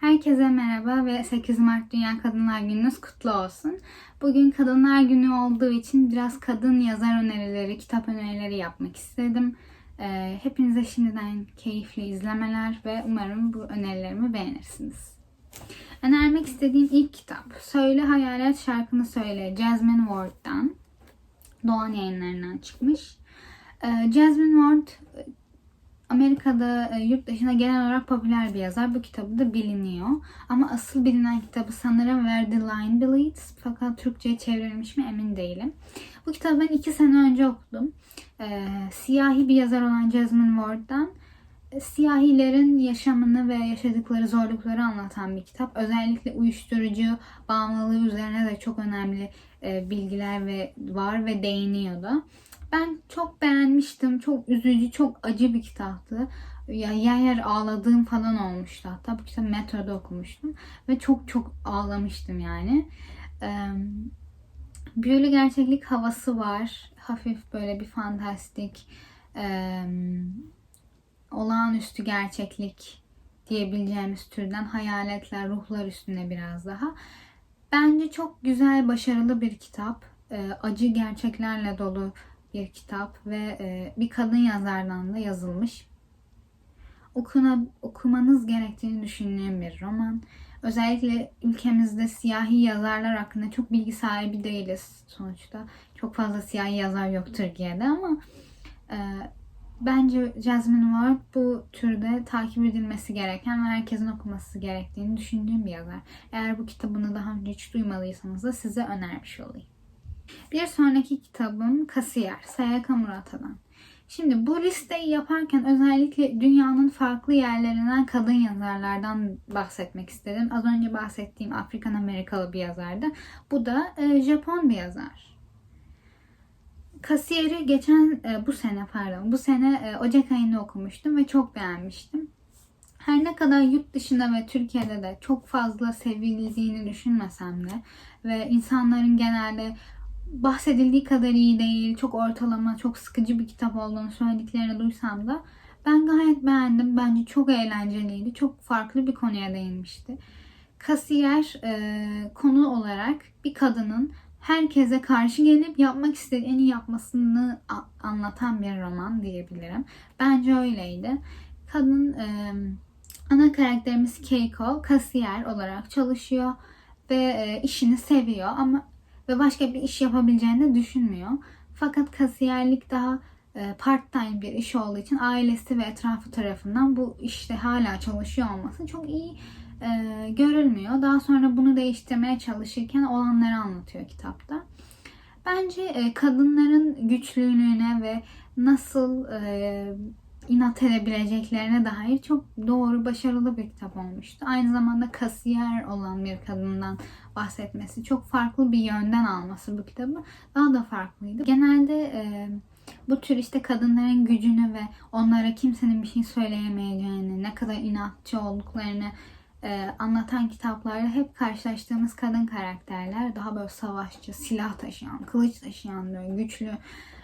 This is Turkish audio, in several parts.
Herkese merhaba ve 8 Mart Dünya Kadınlar Gününüz kutlu olsun. Bugün Kadınlar Günü olduğu için biraz kadın yazar önerileri, kitap önerileri yapmak istedim. Ee, hepinize şimdiden keyifli izlemeler ve umarım bu önerilerimi beğenirsiniz. Önermek istediğim ilk kitap Söyle Hayalet Şarkını Söyle Jasmine Ward'dan. Doğan yayınlarından çıkmış. Ee, Jasmine Ward Amerika'da e, yurt dışına genel olarak popüler bir yazar. Bu kitabı da biliniyor. Ama asıl bilinen kitabı sanırım Where the Line Bleeds. Fakat Türkçe'ye çevrilmiş mi emin değilim. Bu kitabı ben iki sene önce okudum. Ee, siyahi bir yazar olan Jasmine Ward'dan e, siyahilerin yaşamını ve yaşadıkları zorlukları anlatan bir kitap. Özellikle uyuşturucu bağımlılığı üzerine de çok önemli e, bilgiler ve var ve değiniyor da. Ben çok beğenmiştim. Çok üzücü, çok acı bir kitaptı. Ya yer yer ağladığım falan olmuştu. Hatta bu kitabı metroda okumuştum. Ve çok çok ağlamıştım yani. Ee, büyülü gerçeklik havası var. Hafif böyle bir fantastik, e, olağanüstü gerçeklik diyebileceğimiz türden hayaletler, ruhlar üstüne biraz daha. Bence çok güzel, başarılı bir kitap. E, acı gerçeklerle dolu bir kitap ve e, bir kadın yazardan da yazılmış. Okuna, okumanız gerektiğini düşündüğüm bir roman. Özellikle ülkemizde siyahi yazarlar hakkında çok bilgi sahibi değiliz sonuçta. Çok fazla siyahi yazar yok Türkiye'de ama e, bence Jasmine Ward bu türde takip edilmesi gereken ve herkesin okuması gerektiğini düşündüğüm bir yazar. Eğer bu kitabını daha önce hiç duymadıysanız da size önermiş olayım. Bir sonraki kitabım Kasiyer, Sayaka Murata'dan. Şimdi bu listeyi yaparken özellikle dünyanın farklı yerlerinden kadın yazarlardan bahsetmek istedim. Az önce bahsettiğim Afrikan Amerikalı bir yazardı. Bu da e, Japon bir yazar. Kasiyer'i geçen e, bu sene pardon bu sene e, Ocak ayında okumuştum ve çok beğenmiştim. Her ne kadar yurt dışında ve Türkiye'de de çok fazla sevildiğini düşünmesem de ve insanların genelde bahsedildiği kadar iyi değil, çok ortalama, çok sıkıcı bir kitap olduğunu söylediklerini duysam da ben gayet beğendim. Bence çok eğlenceliydi. Çok farklı bir konuya değinmişti. Kasiyer e, konu olarak bir kadının herkese karşı gelip yapmak istediğini yapmasını anlatan bir roman diyebilirim. Bence öyleydi. Kadın e, ana karakterimiz Keiko kasiyer olarak çalışıyor ve e, işini seviyor ama ve başka bir iş yapabileceğini de düşünmüyor. Fakat kasiyerlik daha e, part time bir iş olduğu için ailesi ve etrafı tarafından bu işte hala çalışıyor olması çok iyi e, görülmüyor. Daha sonra bunu değiştirmeye çalışırken olanları anlatıyor kitapta. Bence e, kadınların güçlülüğüne ve nasıl e, inat edebileceklerine dair çok doğru, başarılı bir kitap olmuştu. Aynı zamanda kasiyer olan bir kadından bahsetmesi, çok farklı bir yönden alması bu kitabı daha da farklıydı. Genelde e, bu tür işte kadınların gücünü ve onlara kimsenin bir şey söyleyemeyeceğini, ne kadar inatçı olduklarını e, anlatan kitaplarda hep karşılaştığımız kadın karakterler daha böyle savaşçı, silah taşıyan, kılıç taşıyan, böyle güçlü,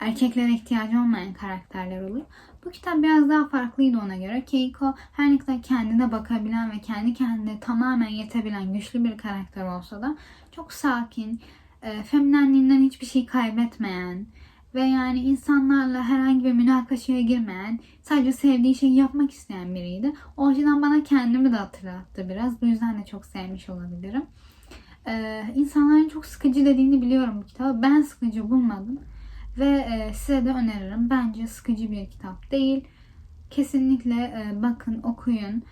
erkeklere ihtiyacı olmayan karakterler oluyor. Bu kitap biraz daha farklıydı ona göre. Keiko her ne kadar kendine bakabilen ve kendi kendine tamamen yetebilen güçlü bir karakter olsa da çok sakin, e, feminenliğinden hiçbir şey kaybetmeyen ve yani insanlarla herhangi bir münakaşaya girmeyen, sadece sevdiği şeyi yapmak isteyen biriydi. O açıdan bana kendimi de hatırlattı biraz. Bu yüzden de çok sevmiş olabilirim. Ee, insanların çok sıkıcı dediğini biliyorum bu kitabı. Ben sıkıcı bulmadım. Ve e, size de öneririm. Bence sıkıcı bir kitap değil. Kesinlikle e, bakın, okuyun.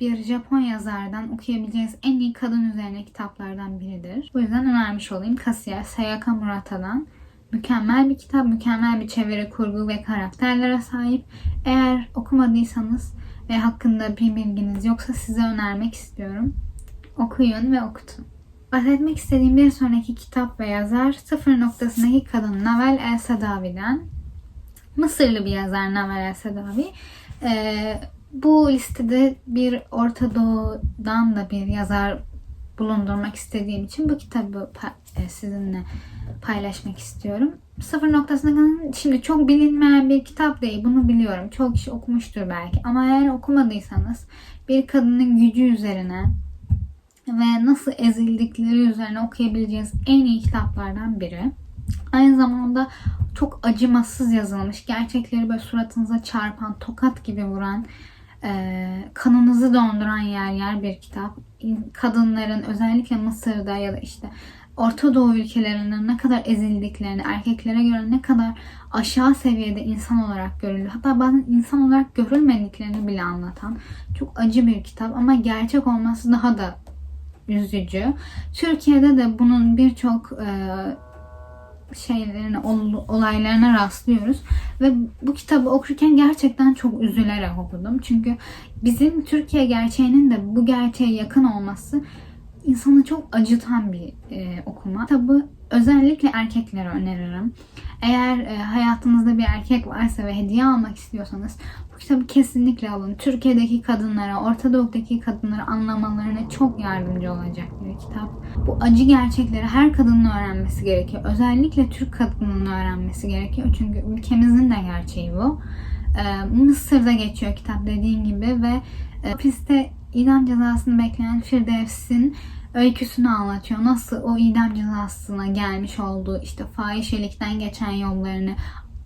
Bir Japon yazardan okuyabileceğiniz en iyi kadın üzerine kitaplardan biridir. Bu yüzden önermiş olayım. Kasiyer Sayaka Murata'dan. Mükemmel bir kitap, mükemmel bir çeviri, kurgu ve karakterlere sahip. Eğer okumadıysanız ve hakkında bir bilginiz yoksa size önermek istiyorum. Okuyun ve okutun. Bahsetmek istediğim bir sonraki kitap ve yazar Sıfır Noktasındaki Kadın Navel El Sadavi'den. Mısırlı bir yazar Navel El Sadavi. Ee, bu listede bir Orta Doğu'dan da bir yazar bulundurmak istediğim için bu kitabı e, sizinle paylaşmak istiyorum. sıfır noktasına kadar şimdi çok bilinmeyen bir kitap değil. Bunu biliyorum. Çok kişi okumuştur belki. Ama eğer okumadıysanız bir kadının gücü üzerine ve nasıl ezildikleri üzerine okuyabileceğiniz en iyi kitaplardan biri. Aynı zamanda çok acımasız yazılmış. Gerçekleri böyle suratınıza çarpan, tokat gibi vuran, e, kanınızı donduran yer yer bir kitap. Kadınların özellikle Mısır'da ya da işte Orta Doğu ülkelerinde ne kadar ezildiklerini, erkeklere göre ne kadar aşağı seviyede insan olarak görülüyor. Hatta bazen insan olarak görülmediklerini bile anlatan çok acı bir kitap ama gerçek olması daha da üzücü. Türkiye'de de bunun birçok e, şeylerine, ol- olaylarına rastlıyoruz. Ve bu kitabı okurken gerçekten çok üzülerek okudum. Çünkü bizim Türkiye gerçeğinin de bu gerçeğe yakın olması insanı çok acıtan bir e, okuma. Kitabı özellikle erkeklere öneririm. Eğer e, hayatınızda bir erkek varsa ve hediye almak istiyorsanız bu kitabı kesinlikle alın. Türkiye'deki kadınlara, Orta Doğu'daki kadınlara anlamalarına çok yardımcı olacak bir kitap. Bu acı gerçekleri her kadının öğrenmesi gerekiyor. Özellikle Türk kadının öğrenmesi gerekiyor. Çünkü ülkemizin de gerçeği bu. E, Mısır'da geçiyor kitap dediğim gibi ve e, hapiste idam cezasını bekleyen Firdevs'in öyküsünü anlatıyor. Nasıl o idam cezasına gelmiş olduğu işte fahişelikten geçen yollarını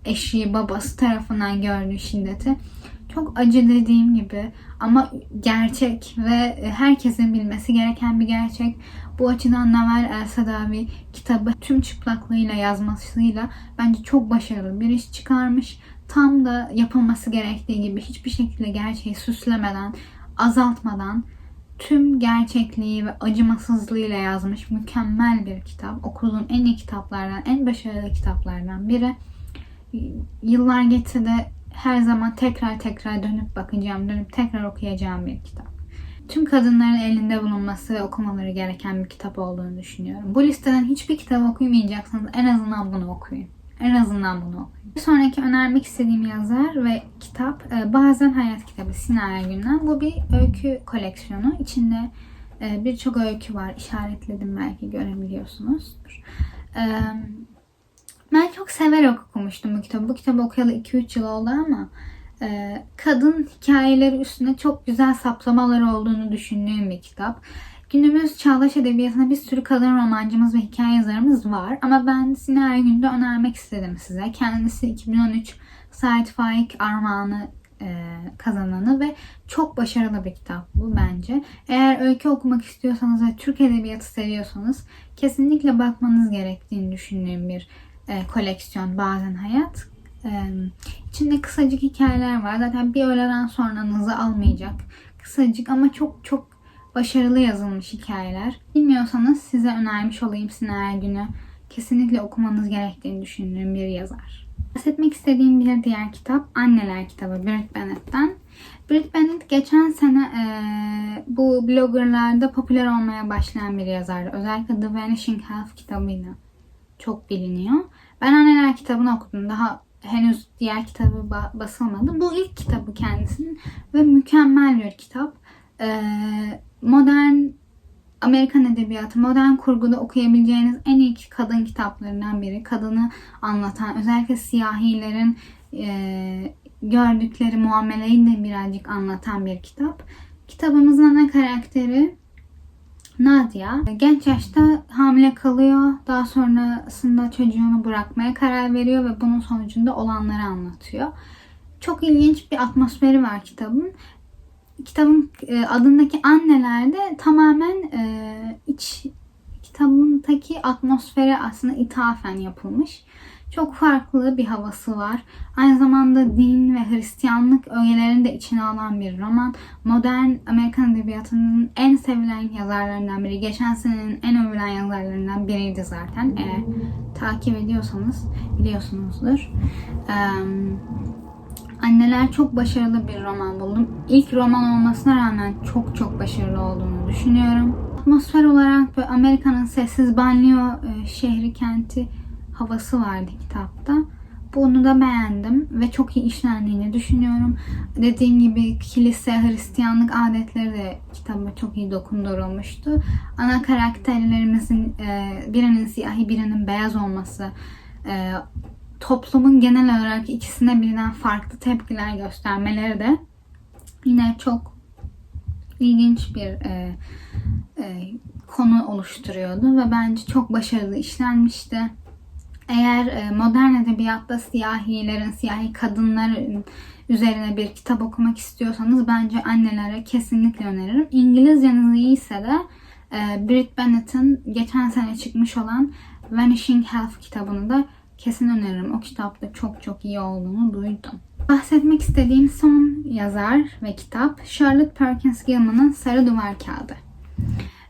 eşi babası tarafından gördüğü şiddeti çok acı dediğim gibi ama gerçek ve herkesin bilmesi gereken bir gerçek. Bu açıdan Navel El Sadavi kitabı tüm çıplaklığıyla yazmasıyla bence çok başarılı bir iş çıkarmış. Tam da yapılması gerektiği gibi hiçbir şekilde gerçeği süslemeden, azaltmadan tüm gerçekliği ve acımasızlığıyla yazmış mükemmel bir kitap. Okuduğum en iyi kitaplardan, en başarılı kitaplardan biri. Yıllar geçse de her zaman tekrar tekrar dönüp bakacağım, dönüp tekrar okuyacağım bir kitap. Tüm kadınların elinde bulunması ve okumaları gereken bir kitap olduğunu düşünüyorum. Bu listeden hiçbir kitap okuyamayacaksanız en azından bunu okuyun. En azından bunu. Bir sonraki önermek istediğim yazar ve kitap e, Bazen Hayat kitabı Sina Ergün'den. Bu bir öykü koleksiyonu. İçinde e, birçok öykü var. İşaretledim belki görebiliyorsunuzdur. E, ben çok severek okumuştum bu kitabı. Bu kitabı okuyalı 2-3 yıl oldu ama kadın hikayeleri üstüne çok güzel saplamaları olduğunu düşündüğüm bir kitap. Günümüz çağdaş edebiyatında bir sürü kadın romancımız ve hikaye yazarımız var. Ama ben Sina Ergün'de önermek istedim size. Kendisi 2013 Sait Faik Armağanı e, kazananı ve çok başarılı bir kitap bu bence. Eğer öykü okumak istiyorsanız ve Türk edebiyatı seviyorsanız kesinlikle bakmanız gerektiğini düşündüğüm bir e, koleksiyon Bazen Hayat. E, içinde kısacık hikayeler var. Zaten bir öğleden sonranızı almayacak. Kısacık ama çok çok başarılı yazılmış hikayeler. Bilmiyorsanız size önermiş olayım Sina Ergün'ü. Kesinlikle okumanız gerektiğini düşündüğüm bir yazar. Bahsetmek istediğim bir diğer kitap Anneler kitabı Brit Bennett'ten. Brit Bennett geçen sene e, bu bloggerlarda popüler olmaya başlayan bir yazardı. Özellikle The Vanishing Half kitabıyla çok biliniyor. Ben Anneler kitabını okudum. Daha henüz diğer kitabı basılmadı. Bu ilk kitabı kendisinin ve mükemmel bir kitap. Ee, modern Amerikan edebiyatı, modern kurguda okuyabileceğiniz en iyi kadın kitaplarından biri. Kadını anlatan, özellikle siyahilerin e, gördükleri muameleyi de birazcık anlatan bir kitap. Kitabımızın ana karakteri Nadia genç yaşta hamile kalıyor. Daha sonrasında çocuğunu bırakmaya karar veriyor ve bunun sonucunda olanları anlatıyor. Çok ilginç bir atmosferi var kitabın kitabın e, adındaki anneler de tamamen e, iç kitabındaki atmosfere aslında ithafen yapılmış. Çok farklı bir havası var. Aynı zamanda din ve Hristiyanlık öğelerini de içine alan bir roman. Modern Amerikan Edebiyatı'nın en sevilen yazarlarından biri. Geçen senenin en övülen yazarlarından biriydi zaten. Eğer takip ediyorsanız biliyorsunuzdur. Um, Anneler çok başarılı bir roman buldum. İlk roman olmasına rağmen çok çok başarılı olduğunu düşünüyorum. Atmosfer olarak böyle Amerika'nın sessiz banliyö e, şehri kenti havası vardı kitapta. Bunu da beğendim ve çok iyi işlendiğini düşünüyorum. Dediğim gibi kilise, Hristiyanlık adetleri de kitaba çok iyi dokundurulmuştu. Ana karakterlerimizin e, birinin siyahi birinin beyaz olması, e, toplumun genel olarak ikisine birden farklı tepkiler göstermeleri de yine çok ilginç bir e, e, konu oluşturuyordu ve bence çok başarılı işlenmişti. Eğer e, modern edebiyatta siyahilerin, siyahi kadınların üzerine bir kitap okumak istiyorsanız bence annelere kesinlikle öneririm. İngilizceniz iyiyse de e, Brit Bennett'in geçen sene çıkmış olan Vanishing Half kitabını da kesin öneririm. O kitapta çok çok iyi olduğunu duydum. Bahsetmek istediğim son yazar ve kitap Charlotte Perkins Gilman'ın Sarı Duvar Kağıdı.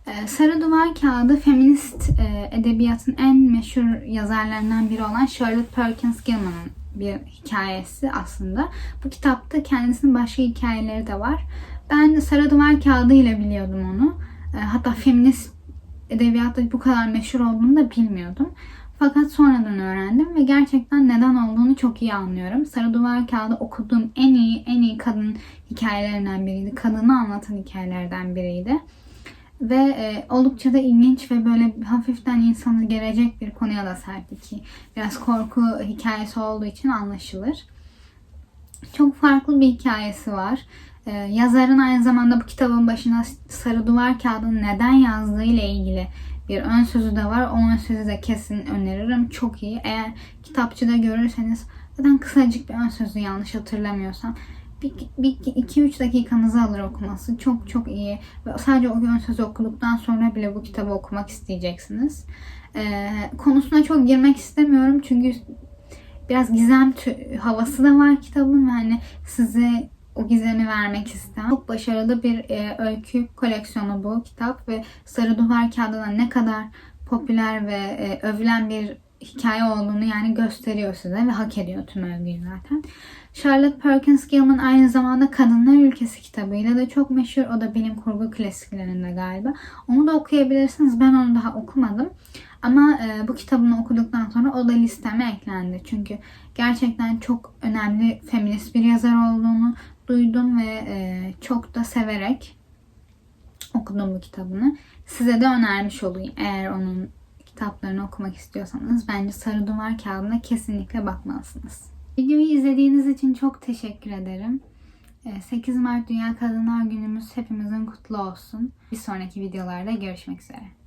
Ee, Sarı Duvar Kağıdı feminist e, edebiyatın en meşhur yazarlarından biri olan Charlotte Perkins Gilman'ın bir hikayesi aslında. Bu kitapta kendisinin başka hikayeleri de var. Ben Sarı Duvar Kağıdı ile biliyordum onu. E, hatta feminist edebiyatta bu kadar meşhur olduğunu da bilmiyordum. Fakat sonradan öğrendim ve gerçekten neden olduğunu çok iyi anlıyorum. Sarı Duvar Kağıdı okuduğum en iyi en iyi kadın hikayelerinden biriydi. Kadını anlatan hikayelerden biriydi. Ve e, oldukça da ilginç ve böyle hafiften insanı gelecek bir konuya da sahip ki biraz korku hikayesi olduğu için anlaşılır. Çok farklı bir hikayesi var. Ee, yazarın aynı zamanda bu kitabın başına sarı duvar kağıdını neden yazdığı ile ilgili bir ön sözü de var. O ön sözü de kesin öneririm. Çok iyi. Eğer kitapçıda görürseniz zaten kısacık bir ön sözü yanlış hatırlamıyorsam. Bir, bir iki üç dakikanızı alır okuması. Çok çok iyi. Ve sadece o ön sözü okuduktan sonra bile bu kitabı okumak isteyeceksiniz. Ee, konusuna çok girmek istemiyorum. Çünkü biraz gizem havası da var kitabın ve hani size o gizemi vermek istem. Çok başarılı bir e, öykü koleksiyonu bu kitap ve Sarı Duvar Kağıdı'na ne kadar popüler ve e, övülen bir hikaye olduğunu yani gösteriyor size ve hak ediyor tüm övgüyü zaten. Charlotte Perkins Gilman aynı zamanda Kadınlar Ülkesi kitabıyla da çok meşhur. O da bilim kurgu klasiklerinde galiba. Onu da okuyabilirsiniz. Ben onu daha okumadım. Ama e, bu kitabını okuduktan sonra o da listeme eklendi. Çünkü gerçekten çok önemli feminist bir yazar olduğunu duydum ve e, çok da severek okudum bu kitabını. Size de önermiş olayım eğer onun kitaplarını okumak istiyorsanız bence Sarı Duvar Kağıdı'na kesinlikle bakmalısınız. Videoyu izlediğiniz için çok teşekkür ederim. E, 8 Mart Dünya Kadınlar Günümüz hepimizin kutlu olsun. Bir sonraki videolarda görüşmek üzere.